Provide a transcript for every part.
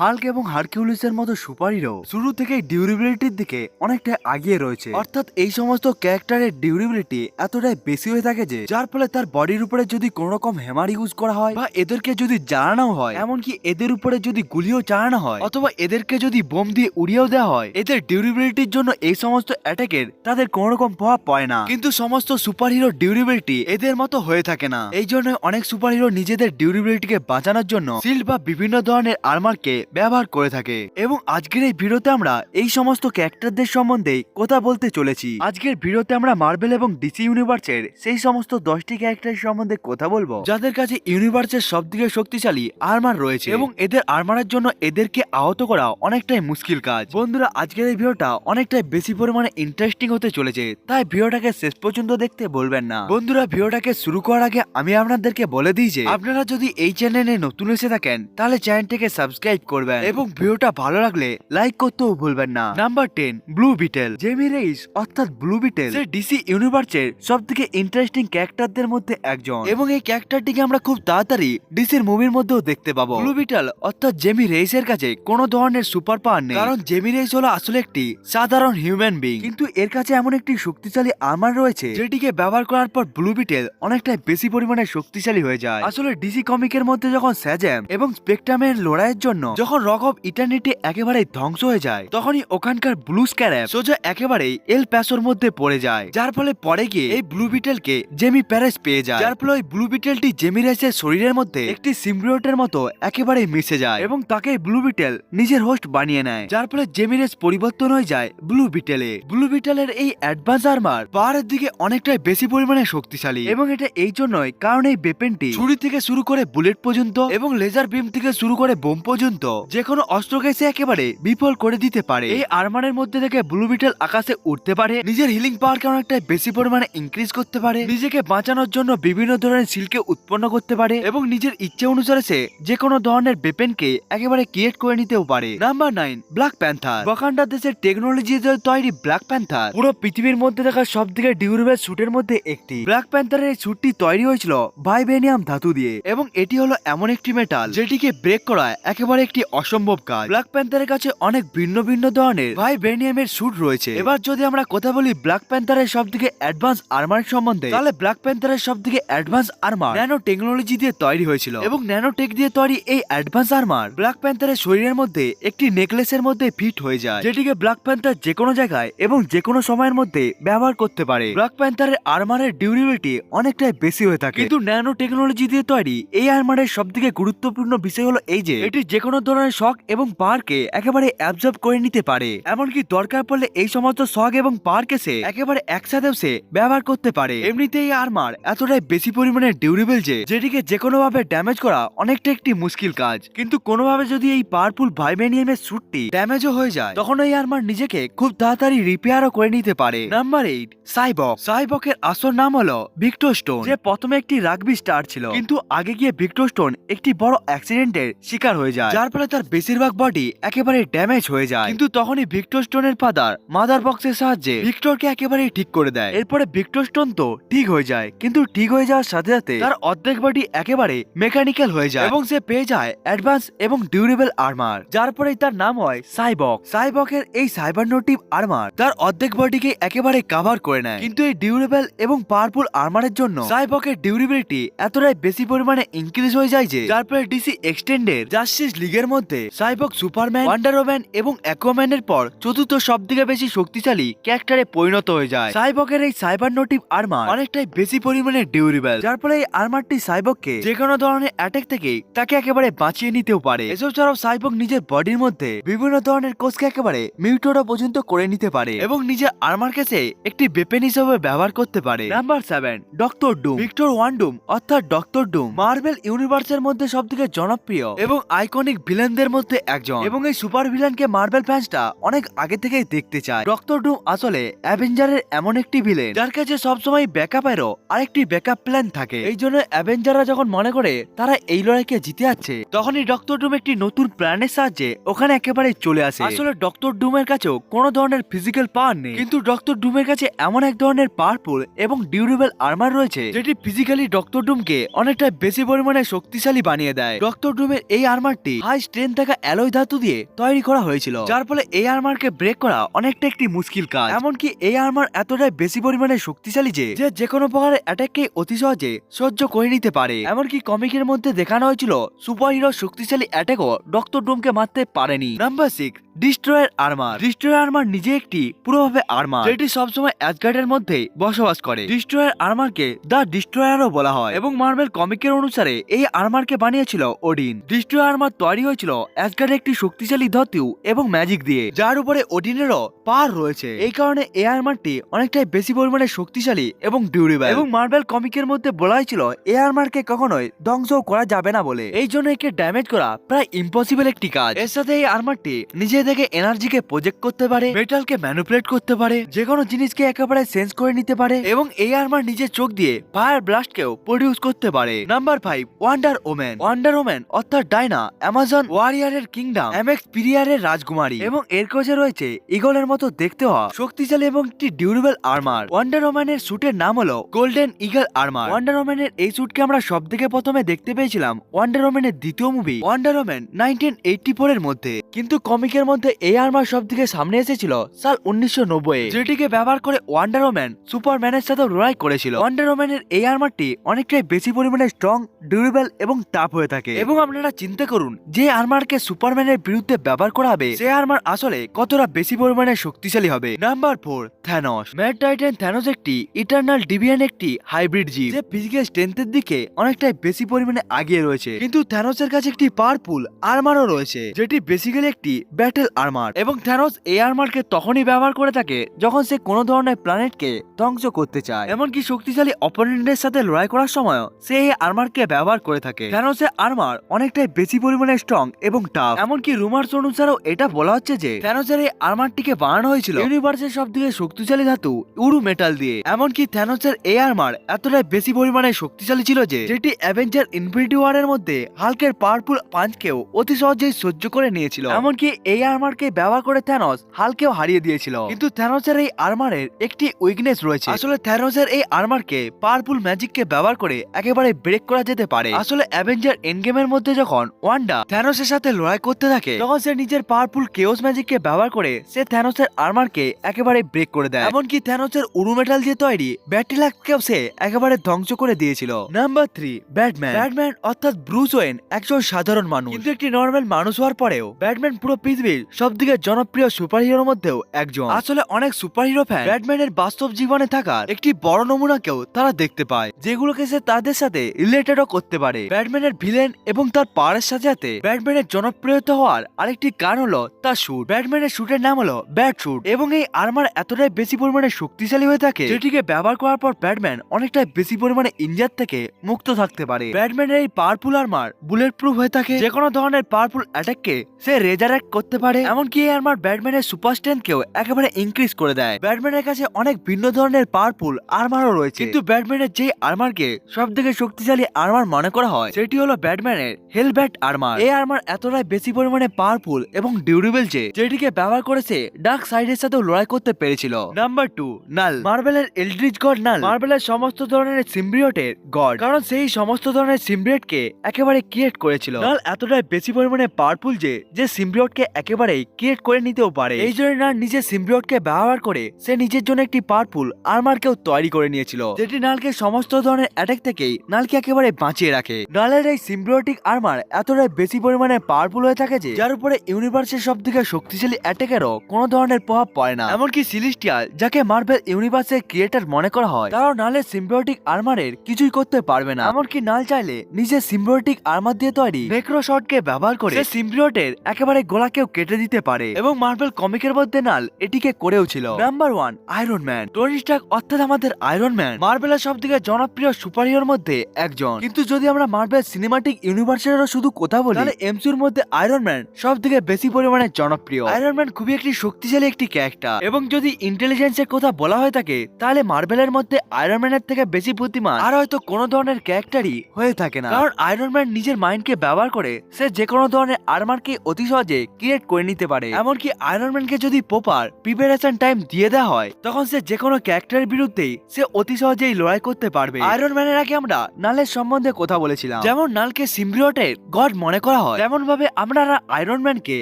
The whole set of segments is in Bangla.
হাল্ক এবং হারকিউলিসের মতো সুপার হিরো শুরু থেকেই ডিউরেবিলিটির দিকে অনেকটা আগিয়ে রয়েছে। অর্থাৎ এই সমস্ত ক্যারেক্টারের ডিউরেবিলিটি এতটাই বেশি হয়ে থাকে যে, যার ফলে তার বডির উপরে যদি কোন রকম হ্যামার ইউজ করা হয় বা এদেরকে যদি জ্বালানো হয়, এমনকি এদের উপরে যদি গুলিও চালানো হয় অথবা এদেরকে যদি বোম দিয়ে উড়িয়েও দেওয়া হয়, এদের ডিউরেবিলিটির জন্য এই সমস্ত অ্যাটাকের তাদের কোন রকম প্রভাব পড়ে না। কিন্তু সমস্ত সুপার হিরো ডিউরেবিলিটি এদের মতো হয়ে থাকে না। এই জন্য অনেক সুপার হিরো নিজেদের ডিউরেবিলিটিকে বাঁচানোর জন্য সিল বা বিভিন্ন ধরনের আর্মারকে ব্যবহার করে থাকে। এবং আজকের এই ভিডিওতে আমরা এই সমস্ত ক্যারেক্টারদের সম্বন্ধে কথা বলতে চলেছি। আজকের ভিডিওতে আমরা মার্বেল এবং ডিসি ইউনিভার্সের সেই সমস্ত দশটি ক্যারেক্টার সম্বন্ধে কথা বলব। যাদের কাছে ইউনিভার্সের সব থেকে শক্তিশালী আর্মার রয়েছে এবং এদের আর্মারের জন্য এদেরকে আহত করা অনেকটাই মুশকিল কাজ। বন্ধুরা, আজকের এই ভিডিওটা অনেকটাই বেশি পরিমাণে ইন্টারেস্টিং হতে চলেছে, তাই ভিডিওটাকে শেষ পর্যন্ত দেখতে বলবেন না। বন্ধুরা, ভিডিওটাকে শুরু করার আগে আমি আপনাদেরকে বলে দিই যে, আপনারা যদি এই চ্যানেলে নতুন এসে থাকেন, তাহলে চ্যানেলটিকে সাবস্ক্রাইব করবেন। এবং ভিডিওটা ভালো লাগলে লাইক করতেও ভুলবেন না। Number ten Blue Beetle Jaime Reyes অর্থাৎ ব্লু বিটেল সে ডিসি ইউনিভার্সের সব থেকে ইন্টারেস্টিং ক্যারেক্টারদের মধ্যে একজন। এবং এই ক্যারেক্টারটিকে আমরা খুব তাড়াতাড়ি ডিসির মুভির মধ্যেও দেখতে পাবো। ব্লু বিটেল অর্থাৎ জেমি রেইসের কাছে কোনো ধরনের সুপার পাওয়ার নেই। কারণ জেমি রেইস হলো আসলে একটি সাধারণ হিউম্যান বিং কিন্তু এর কাছে এমন একটি শক্তিশালী আর্মার রয়েছে যেটিকে ব্যবহার করার পর ব্লু বিটেল অনেকটাই বেশি পরিমাণে শক্তিশালী হয়ে যায়। আসলে ডিসি কমিকের মধ্যে যখন স্যাজাম এবং স্পেকট্রামের লড়াইয়ের জন্য যখন রক অফ ইটার্নিটি একেবারে ধ্বংস হয়ে যায়, তখনই ওখানকার ব্লু স্ক্যারাব সোজা একেবারেই এল প্যাসোর মধ্যে পড়ে যায়। যার ফলে পরে গিয়ে এই ব্লু বিটেলকে জেমি প্যারেস পেয়ে যায়। যার ফলে ওই ব্লু বিটেলটি জেমি রেসের শরীরের মধ্যে একটি সিম্বিওটের মতো একেবারে মিশে যায় এবং তাকে ব্লু বিটেল নিজের হোস্ট বানিয়ে নেয়। যার ফলে জেমি রেস পরিবর্তন হয়ে যায় ব্লু বিটেলে। ব্লু বিটেলের এই অ্যাডভান্স আর্মার পাহাড়ের দিকে অনেকটাই বেশি পরিমাণে শক্তিশালী এবং এটা এই জন্যই, কারণ এই বেপেনটি ছুরি থেকে শুরু করে বুলেট পর্যন্ত এবং লেজার বিম থেকে শুরু করে বোম পর্যন্ত যে কোনো অস্ত্রকে সে একেবারে বিফল করে দিতে পারে। এই আর্মারের মধ্যে থেকে ব্লু বিটেল আকাশে উঠতে পারে। নিজের হিলিং পাওয়ারকে অনেকটাই বেশি পরিমাণে ইনক্রিজ করতে পারে। নিজেকে বাঁচানোর জন্য বিভিন্ন ধরনের সিলকে উৎপন্ন করতে পারে এবং নিজের ইচ্ছে অনুসারে সে যে কোনো ধরনের বেপেনকে একেবারে ক্রিয়েট করে নিতেও পারে। Number nine Black Panther Wakanda দেশের টেকনোলজি তৈরি ব্ল্যাক প্যান্থার পুরো পৃথিবীর মধ্যে থাকা সব থেকে ডিউরেবল স্যুটের মধ্যে একটি। ব্ল্যাক প্যান্থারের এই স্যুটটি তৈরি হয়েছিল ভাইবেনিয়াম ধাতু দিয়ে এবং এটি হলো এমন একটি মেটাল যেটিকে ব্রেক করা একেবারে একটি অসম্ভব কাজ। ব্ল্যাক প্যান্থারের কাছে অনেক ভিন্ন ভিন্ন ধরনের ভাইবেনিয়ামের স্যুট রয়েছে। এবার যদি আমরা কথা বলি ব্ল্যাক প্যান্থারের সব থেকে অ্যাডভান্স আর্মার সম্বন্ধে, তাহলে ব্ল্যাক প্যান্থারের সব থেকে অ্যাডভান্স আর্মার ন্যানো টেকনোলজি দিয়ে তৈরি হয়েছিল। এবং ন্যানো টেক দিয়ে তৈরি এই অ্যাডভান্স আর্মার ব্ল্যাক প্যান্থারের শরীরের মধ্যে একটি নেকলেসের মধ্যে ফিট হয়ে যায়, যেটিকে ব্ল্যাক প্যান্থার যে কোনো জায়গায় এবং যে কোনো সময়ের মধ্যে ব্যবহার করতে পারে। ব্ল্যাক প্যান্থারের আর্মারের ডিউরেবিলিটি অনেকটাই বেশি হয়ে থাকে। কিন্তু ন্যানো টেকনোলজি দিয়ে তৈরি এই আর্মারের সব থেকে গুরুত্বপূর্ণ বিষয় হলো এই যে, এটি যে কোনো ধরনের শক এবং পাওয়ারকে একেবারে অ্যাবজর্ব করে নিতে পারে। এমনকি দরকার পড়লে এই সমস্ত শক এবং পাওয়ারকে সে একেবারে একসাথেও সে ব্যবহার করতে পারে। এমনিতে এই আর্মার এতটাই বেশি পরিমাণে ডিউরেবল যে, যেটিকে যে কোনো ভাবে ড্যামেজ করা অনেকটা একটি মুশকিল কাজ। কিন্তু কোনোভাবে যদি এই পাওয়ারফুল ভাইবেনিয়ামের স্যুটটি ড্যামেজও হয়ে যায়, তখন এই আর্মার নিজেকে খুব তাড়াতাড়ি রিপেয়ারও করে নিতে পারে। নাম্বার এইট সাইবক সাইবকের আসল নাম হলো ভিক্টর স্টোন যে প্রথমে একটি রাগবি স্টার ছিল। কিন্তু আগে গিয়ে ভিক্টর স্টোন একটি বড় অ্যাক্সিডেন্টের শিকার হয়ে যায়, যার ফলে তার বেশিরভাগ বডি একেবারে ড্যামেজ হয়ে যায়। কিন্তু তখনই ভিক্টর স্টোনের ফাদার মাদার বক্সের সাহায্যে ভিক্টরকে একেবারে ঠিক করে দেয়। এরপরে ভিক্টর স্টোন তো ঠিক হয়ে যায়, কিন্তু ঠিক হয়ে যাওয়ার সাথে সাথে তার অর্ধেক বডি একেবারে মেকানিক্যাল হয়ে যায় এবং সে পেয়ে যায় অ্যাডভান্স এবং ডিউরেবল আর্মার যার পরেই তার নাম হয় সাইবক সাইবকের এই সাইবার নোটিভ আর্মার তার অর্ধেক বডিকে একেবারে কাভার করে নেয়। কিন্তু এই ডিউরেবল এবং পাওয়ারফুল আর্মারের জন্য সাইবকের ডিউরেবিলিটি এতটাই বেশি পরিমাণে ইনক্রিজ হয়ে যায় যে তারপরে ডিসি এক্সটেন্ডের জাস্টিস লিগের মধ্যে সাইবক, সুপারম্যান ওয়ান্ডার ওম্যান এবং অ্যাকোম্যানের পর চতুর্থ সব থেকে বেশি শক্তিশালী ক্যারেক্টারে পরিণত হয়ে যায়। সাইবকের এই সাইবার নোটিভ আর্মার অনেকটাই বেশি পরিমাণে ডিউরেবল, যার ফলে এই আর্মারটি সাইবককে যে কোনো ধরনের অ্যাটাক থেকে তাকে একেবারে বাঁচিয়ে নিতেও পারে। এসব ছাড়াও সাইবক নিজের বডির মধ্যে বিভিন্ন ধরনের কোষকে একেবারে মিউটোরা পর্যন্ত করে নিতে পারে এবং নিজের আর্মার কেসে একটি বেপেন হিসেবে ব্যবহার করতে পারে। Number seven, doctor doom, Victor von doom অর্থাৎ ডক্টর ডুম, মার্বেল ইউনিভার্সের মধ্যে সব থেকে জনপ্রিয় এবং আইকনিক ভিলেনদের মধ্যে একজন। এবং এই সুপার ভিলেনকে মার্বেল ফ্যান্সটা অনেক আগে থেকেই দেখতে চায়। ডক্টর ডুম আসলে অ্যাভেঞ্জারের এমন একটি ভিলেন যার কাছে সবসময় ব্যাকআপেরও আরেকটি ব্যাকআপ প্ল্যান থাকে। এই জন্য অ্যাভেঞ্জাররা যখন মনে করে তারা এই লড়াইকে জিতে যাচ্ছে, তখনই ডক্টর ডুম একটি নতুন প্ল্যানের সাহায্যে ওখানে একেবারে চলে আসে। আসলে ডক্টর ডুমের কাছেও কোনো ধরনের ফিজিক্যাল পাওয়ার নেই। কিন্তু ডক্টর ডুমের কাছে এমন এক ধরনের পাওয়ারফুল এবং ডিউরেবল আর্মার রয়েছে, যেটি ফিজিক্যালি ডক্টর ডুমকে অনেকটা বেশি পরিমাণে শক্তিশালী বানিয়ে দেয়। ডক্টর ডুমের এই আর্মারটি হাই হাই স্ট্রেন থাকা অ্যালয় ধাতু দিয়ে তৈরি করা হয়েছিল, যার ফলে এই আর্মারকে ব্রেক করা অনেকটা একটি মুশকিল কাজ। এমনকি এই আর্মার এতটাই বেশি পরিমাণে শক্তিশালী যে যে যেকোনো প্রকারের অ্যাটাককে অতি সহজে সহ্য করে নিতে পারে। এমনকি কমিকের মধ্যে দেখানো হয়েছিল সুপার হিরো শক্তিশালী অ্যাটাকও ডক্টর ডোমকে মারতে পারেনি। Number six Destroyer Armour. Destroyer Armour নিজে একটি পুরোভাবে আর্মার, যেটি সবসময় অ্যাসগার্ডের মধ্যে বসবাস করে। ডিস্ট্রয়ের আর্মারকে দ্য ডিস্ট্রয়ারও বলা হয়, এবং মার্বেল কমিকের অনুসারে এই আর্মারকে বানিয়েছিল ওডিন। ডিস্ট্রয় আর্মার তৈরি হয়েছিল অ্যাসগার্ডের একটি শক্তিশালী ধাতু এবং ম্যাজিক দিয়ে, যার উপরে ওডিনেরও পার রয়েছে। এই কারণে এই আর্মারটি অনেকটাই বেশি পরিমাণে শক্তিশালী এবং ডিউরেবল এবং মার্বেল কমিকের মধ্যে বলা হয়েছিল এই আর্মারকে কখনোই ধ্বংস করা যাবে না বলে। এই জন্য একে ড্যামেজ করা প্রায় ইম্পসিবল একটি কাজ। এর সাথে এই আর্মারটি নিজে থেকে এনার্জিকে প্রজেক্ট করতে পারে মেটালকে ম্যানুপুলেট করতে পারে যে কোনো জিনিসকে একেবারে সেন্স করে নিতে পারে এবং এই আর্মার নিজের চোখ দিয়ে ফায়ার ব্লাস্টকেও প্রডিউস করতে পারে। Number five Wonder Woman Wonder Woman অর্থাৎ ডাইনা অ্যামাজন ওয়ারিয়ারের কিংডম এমএক্স পিরিয়ারের রাজকুমারী এবং এর কোচে রয়েছে ইগলের মতো দেখতে হওয়া শক্তিশালী এবং একটি ডিউরেবল আর্মার ওয়ান্ডার ওম্যানের স্যুটের নাম হলো গোল্ডেন ইগল আর্মার ওয়ান্ডার ওম্যানের এই স্যুটকে আমরা সব থেকে প্রথমে দেখতে পেয়েছিলাম ওয়ান্ডার ওম্যানের দ্বিতীয় movie wonder woman nineteen eighty four এর মধ্যে। কিন্তু কমিকের মধ্যে এই আর্মার সব থেকে সামনে এসেছিল সাল উনিশশো নব্বই যেটিকে ব্যবহার করে ওয়ান্ডার ওম্যান সুপারম্যানের সাথে লড়াই করেছিল। ওয়ান্ডার ওম্যানের এই আর্মারটি অনেকটাই বেশি পরিমাণে স্ট্রং ডিউরেবল এবং টাফ হয়ে থাকে। এবং আপনারা চিন্তা করুন যে আর্মারকে সুপারম্যানের বিরুদ্ধে ব্যবহার করা হবে। সে আর্মার আসলে কতটা বেশি পরিমাণে শক্তিশালী হবে? Number four Thanos mad titan Thanos একটি ইটার্নাল ডিভিয়ান একটি হাইব্রিড জীব, যে ফিজিক্যাল স্ট্রেংথের দিকে অনেকটাই বেশি পরিমাণে আগিয়ে রয়েছে। কিন্তু থ্যানোসের কাছে একটি পাওয়ারফুল আর্মারও রয়েছে, যেটি বেসিক্যালি একটি ব্যাটেল আর্মার এবং থ্যানোস এই আর্মারকে তখনই ব্যবহার করে থাকে যখন সে কোনো ধরনের প্ল্যানেটকে ধ্বংস করতে চায়। এমনকি শক্তিশালী অপোনেন্টের সাথে লড়াই করার সময় সে এই আর্মারকে ব্যবহার করে থাকে। থ্যানোসের আর্মার অনেকটাই বেশি পরিমাণে স্ট্রং এবং টাফ। এমনকি রুমার্স অনুসারেও এটা বলা হচ্ছে যে, থ্যানোসের এই আর্মারটিকে বানানো হয়েছিল ইউনিভার্সের সব থেকে শক্তিশালী ধাতু উরু মেটাল দিয়ে। এমনকি থ্যানোসের এই আর্মার এতটাই বেশি পরিমাণে শক্তিশালী ছিল যে, যেটি অ্যাভেঞ্জার ইনফিনিটি ওয়ারের মধ্যে হালকের পাওয়ারফুল পাঞ্চকেও অতি সহজেই সহ্য করে নিয়েছিল। এমনকি এই আর্মারকে ব্যবহার করে থ্যানোস হালকেও হারিয়ে দিয়েছিল। কিন্তু থ্যানোসের এই আর্মারের একটি উইকনেস রয়েছে। আসলে থ্যানোসের এই আর্মারকে পাওয়ারফুল ম্যাজিককে ব্যবহার করে একেবারে ব্রেক করা যেতে পারে। আসলে অ্যাভেঞ্জার এন্ডগেমের মধ্যে যখন ওয়ান্ডা থ্যানোসের সাথে লড়াই করতে থাকে। তখন সে নিজের পাওয়ারফুল কেওস ম্যাজিককে ব্যবহার করে সে থ্যানোসের আর্মারকে একেবারে ব্রেক করে দেয়। এমনকি থ্যানোসের উরু মেটাল দিয়ে তৈরি ব্যাটিলাককেও সে একেবারে ধ্বংস করে দিয়েছিল। নাম্বার থ্রি ব্যাটম্যান ব্যাটম্যান অর্থাৎ ব্রুস ওয়েন একজন সাধারণ মানুষ। কিন্তু একটি নর্মাল মানুষ হওয়ার পরেও ব্যাটম্যান পুরো পৃথিবীর সব থেকে জনপ্রিয় সুপার হিরোর মধ্যেও একজন। আসলে অনেক সুপার হিরো ফ্যান ব্যাটম্যানের বাস্তব জীবনে থাকার একটি বড় নমুনাকেও তারা দেখতে পায়, যেগুলোকে সে তাদের সাথে রিলেটেডও করতে পারে। ব্যাটম্যানের ভিলেন এবং তার পাওয়ারের সাথে সাথে ব্যাটম্যানের জনপ্রিয়তা হওয়ার আরেকটি কারণ হলো, তার শুট ব্যাটম্যানের শুটের নাম হলো ব্যাট শুট এবং এই আর্মার এতটাই বেশি পরিমাণে শক্তিশালী হয়ে থাকে, যেটিকে ব্যবহার করার পর ব্যাটম্যান অনেকটাই বেশি পরিমাণে ইঞ্জার থেকে মুক্ত থাকতে পারে। ব্যাটম্যানের এই পাওয়ারফুল আর্মার বুলেট প্রুফ হয়ে থাকে যে কোনো ধরনের পাওয়ারফুল অ্যাটাককে সে রেজারেক্ট করতে পারে, এমনকি এই আর্মার ব্যাটম্যানের সুপার স্ট্রেংথকেও একেবারে ইনক্রিজ করে দেয়। ব্যাটম্যানের কাছে অনেক ভিন্ন ধরনের পাওয়ারফুল আর্মারও রয়েছে। কিন্তু ব্যাটম্যানের যে আর্মারকে সব থেকে শক্তিশালী আর্মার মনে করা হয়, সেটি হলো ব্যাটম্যানের হেলব্যাট আর্মার এই আর্মার এতটাই বেশি পরিমাণে পাওয়ারফুল এবং ডিউরেবল যে যেটিকে ব্যবহার করেছে ডার্ক সাইডের সাথেও লড়াই করতে পেরেছিল। নাম্বার টু নাল মার্বেলের এলড্রিজ গড নাল মার্বেলের সমস্ত ধরনের সিম্ব্রিয়টের গড কারণ সেই সমস্ত ধরনের সিম্ব্রিয়টকে একেবারে ক্রিয়েট করেছিল। নাল এতটাই বেশি পরিমাণে পাওয়ারফুল যে যে সিম্ব্রিয়টকে একেবারেই ক্রিয়েট করে নিতেও পারে। এই জন্য নাল নিজের সিম্ব্রিয়টকে ব্যবহার করে সে নিজের জন্য একটি পাওয়ারফুল আর্মারকেও তৈরি করে নিয়েছিল। যেটি নালকে সমস্ত ধরনের অ্যাটাক থেকেই নালকে একেবারে বাঁচিয়ে রাখে। নালের এই সিম্ব্রিয়টিক আর্মার এতটাই বেশি পরিমাণে পাওয়ারফুল হয়ে থাকে যে, যার উপরে ইউনিভার্সের সব থেকে শক্তিশালী অ্যাটাকেরও কোনো ধরনের প্রভাব পড়ে না। এমনকি সিলিস্টিয়াল যাকে মার্বেল ইউনিভার্সের ক্রিয়েটার মনে করা হয়, তারাও নালের সিম্বিওটিক আর্মারের কিছুই করতে পারবে না। এমনকি নাল চাইলে নিজের সিম্বিওটিক আর্মার দিয়ে তৈরি নেক্রোশটকে ব্যবহার করে সিম্বিওটের একেবারে গোলাকেও কেটে দিতে পারে। এবং মার্বেল কমিকের মধ্যে নাল এটিকে করেও ছিল। Number one iron man Tony Stark অর্থাৎ আমাদের আয়রন ম্যান মার্বেলের সব থেকে জনপ্রিয় সুপার হিরোর মধ্যে একজন। কিন্তু যদি আমরা মার্বেল সিনেমাটিক ইউনিভার্সেরও শুধু কথা বলি, তাহলে এমসিউর মধ্যে আয়রন ম্যান সব থেকে বেশি পরিমাণে জনপ্রিয়। আয়রন ম্যান খুবই একটি শক্তিশালী একটি ক্যারেক্টার এবং যদি ইন্টেলিজেন্সের কথা বলা হয়ে থাকে, তাহলে মার্বেলের মধ্যে আয়রন ম্যানের থেকে বেশি বুদ্ধিমান। আর হয়তো কোনো ধরনের ক্যারেক্টারই হয়ে থাকে না। কারণ আয়রন ম্যান নিজের মাইন্ডকে ব্যবহার করে, সে যে কোনো ধরনের আর্মারকে অতি সহজে ক্রিয়েট করে নিতে পারে। এমনকি আয়রন ম্যানকে যদি প্রপার প্রিপারেশন টাইম দিয়ে দেওয়া হয়, তখন সে যে কোনো ক্যারেক্টারের বিরুদ্ধেই সে অতি সহজেই লড়াই করতে পারবে। আয়রন ম্যানের আগে আমরা নালের সম্বন্ধে কথা বলেছিলাম। যেমন নালকে সিম্বিওটের গড মনে করা হয় তেমন ভাবে আপনারা আয়রন ম্যানকে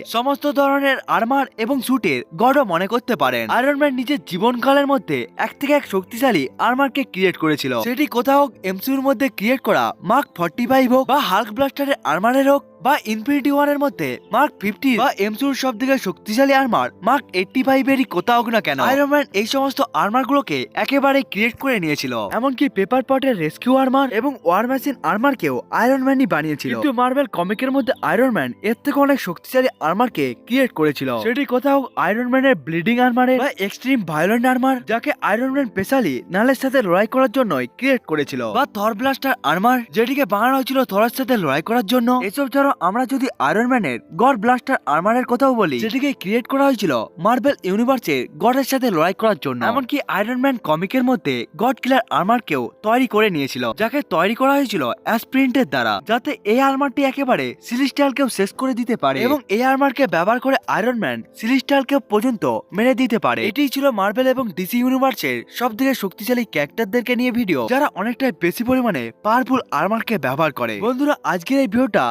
সমস্ত ধরনের আর্মার এবং স্যুটের গডও মনে করতে পারেন। আয়রন ম্যান নিজের জীবনকালের মধ্যে এক থেকে এক শক্তিশালী আর্মারকে ক্রিয়েট করেছিল। সেটি কোথাও এমসিউর মধ্যে ক্রিয়েট করা মার্ক ফর্টি ফাইভ হোক বা হাল্ক ব্লাস্টারের আর্মারের হোক বা ইনফিনিটি ওয়ানের মধ্যে মার্ক ফিফটি বা এমসিউর সব থেকে শক্তিশালী আর্মার মার্ক এইটটি ফাইভেরই কোথাও হোক না কেন। আয়রন ম্যান এই সমস্ত আর্মার গুলোকে একেবারে ক্রিয়েট করে নিয়েছিল। এমনকি পেপার পটের রেস্কিউ আর্মার এবং ওয়ার মেশিন আর্মারকেও আয়রন ম্যানই বানিয়েছিল। কিন্তু মার্বেল কমিকের মধ্যে আয়রন ম্যান এর থেকে অনেক শক্তিশালী আর্মারকে ক্রিয়েট করেছিল। সেটি কোথাও আয়রন ম্যানের ব্লিডিং আর্মারে বা এক্সট্রিম ভায়োলেন্ট আর্মার যাকে আয়রন ম্যান স্পেশালি নালের সাথে লড়াই করার জন্যই ক্রিয়েট করেছিল। বা থর ব্লাস্টার আর্মার যেটিকে বানানো হয়েছিল থরের সাথে লড়াই করার জন্য। এসব ছাড়াও আমরা যদি আয়রন ম্যানের গড ব্লাস্টার আর্মারের কথাও বলি, যেটিকে ক্রিয়েট করা হয়েছিল মার্বেল ইউনিভার্সে গডের সাথে লড়াই করার জন্য। এমনকি আয়রন ম্যান কমিকের মধ্যে গড কিলার আর্মারকেও তৈরি করে নিয়েছিল, যাকে তৈরি করা হয়েছিল অ্যাসপ্রিন্টের দ্বারা, যাতে এই আর্মারটি একেবারে সিলিস্টালকেও শেষ করে দিতে পারে এবং এই আর্মারকে ব্যবহার করে আয়রন ম্যান সিলিস্টালকে পর্যন্ত মেরে দিতে পারে। এটাই ছিল মার্বেল এবং ডিসি ইউনিভার্সের সব থেকে শক্তিশালী ক্যারেক্টারদেরকে নিয়ে ভিডিও যারা অনেকটাই বেশি পরিমাণে পাওয়ারফুল আর্মারকে ব্যবহার করে। বন্ধুরা, আজকের এই ভিডিওটা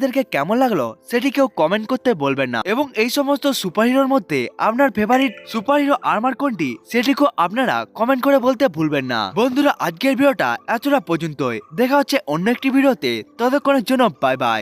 আপনাদেরকে কেমন লাগল সেটি কেউ কমেন্ট করতে বলবেন না। এবং এই সমস্ত সুপারহিরোর মধ্যে আপনার ফেভারিট সুপারহিরো আর্মার কোনটি সেটিকেও আপনারা কমেন্ট করে বলতে ভুলবেন না। বন্ধুরা, আজকের ভিডিওটা এতটা পর্যন্তই। দেখা হচ্ছে অন্য একটি ভিডিওতে। ততক্ষণের জন্য বাই বাই